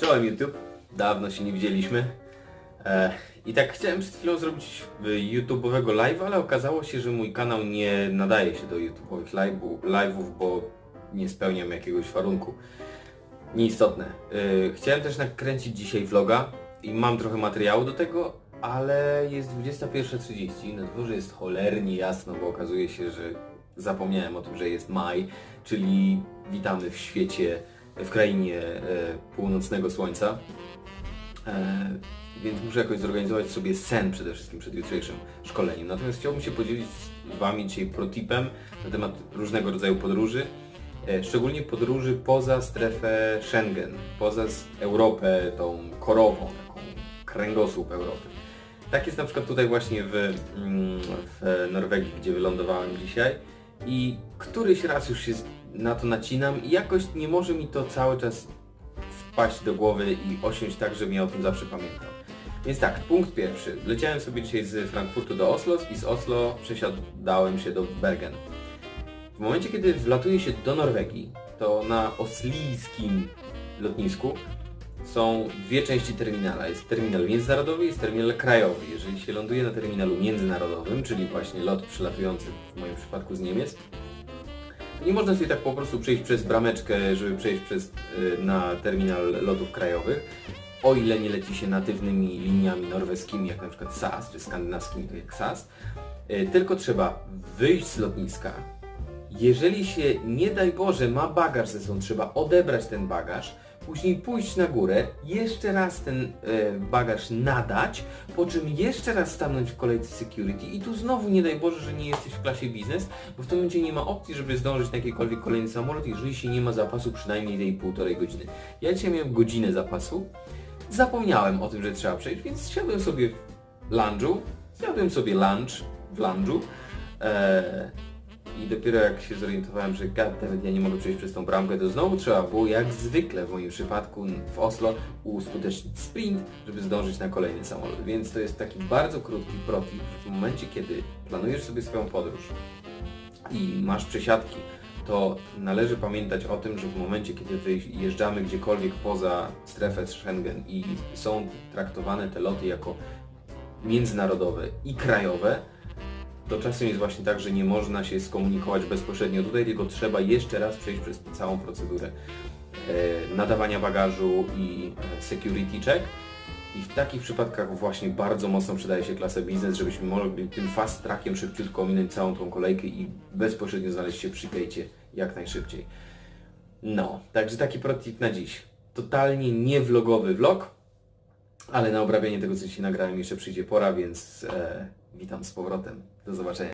Czołem YouTube, dawno się nie widzieliśmy. E, I tak chciałem przed chwilą zrobić YouTube'owego live, ale okazało się, że mój kanał nie nadaje się do YouTube'owych live'ów, bo nie spełniam jakiegoś warunku. Nieistotne. Y, Chciałem też nakręcić dzisiaj vloga i mam trochę materiału do tego, ale jest 21.30, na dworze jest cholernie jasno, bo okazuje się, że zapomniałem o tym, że jest maj, czyli witamy w świecie, w krainie e, północnego słońca. E, więc muszę jakoś zorganizować sobie sen przede wszystkim przed jutrzejszym szkoleniem. Natomiast chciałbym się podzielić z Wami dzisiaj protipem na temat różnego rodzaju podróży. E, Szczególnie podróży poza strefę Schengen, poza Europę tą korową, taką kręgosłup Europy. Tak jest na przykład tutaj właśnie w, mm, w Norwegii, gdzie wylądowałem dzisiaj i któryś raz już się na to nacinam i jakoś nie może mi to cały czas wpaść do głowy i osiąść tak, żebym ja o tym zawsze pamiętał. Więc tak, punkt pierwszy. Leciałem sobie dzisiaj z Frankfurtu do Oslo i z Oslo przesiadałem się do Bergen. W momencie, kiedy wlatuje się do Norwegii, to na oslijskim lotnisku są dwie części terminala. Jest terminal międzynarodowy jest terminal krajowy. Jeżeli się ląduje na terminalu międzynarodowym, czyli właśnie lot przylatujący w moim przypadku z Niemiec, nie można sobie tak po prostu przejść przez brameczkę, żeby przejść przez, y, na terminal lotów krajowych, o ile nie leci się natywnymi liniami norweskimi, jak na przykład SAS, czy skandynawskimi, tak jak SAS, y, tylko trzeba wyjść z lotniska. Jeżeli się, nie daj Boże, ma bagaż ze sobą, trzeba odebrać ten bagaż, później pójść na górę, jeszcze raz ten e, bagaż nadać, po czym jeszcze raz stanąć w kolejce security i tu znowu nie daj Boże, że nie jesteś w klasie biznes, bo w tym momencie nie ma opcji, żeby zdążyć na jakikolwiek kolejny samolot, jeżeli się nie ma zapasu przynajmniej tej półtorej godziny. Ja dzisiaj miałem godzinę zapasu, zapomniałem o tym, że trzeba przejść, więc siadłem sobie w lunchu, zjadłem sobie lunch w lunchu e, dopiero jak się zorientowałem, że goddammit, ja nie mogę przejść przez tą bramkę, to znowu trzeba było, jak zwykle w moim przypadku w Oslo, uskutecznić sprint, żeby zdążyć na kolejny samolot. Więc to jest taki bardzo krótki protip, w momencie, kiedy planujesz sobie swoją podróż i masz przesiadki, to należy pamiętać o tym, że w momencie, kiedy wyjeżdżamy gdziekolwiek poza strefę Schengen i są traktowane te loty jako międzynarodowe i krajowe, to czasem jest właśnie tak, że nie można się skomunikować bezpośrednio tutaj, tylko trzeba jeszcze raz przejść przez całą procedurę e, nadawania bagażu i e, security check. I w takich przypadkach właśnie bardzo mocno przydaje się klasa biznes, żebyśmy mogli tym fast trackiem szybciutko ominąć całą tą kolejkę i bezpośrednio znaleźć się przy gate'cie jak najszybciej. No, także taki protip na dziś. Totalnie nie vlogowy vlog, ale na obrabianie tego, co dzisiaj nagrałem, jeszcze przyjdzie pora, więc e, witam z powrotem. Do zobaczenia.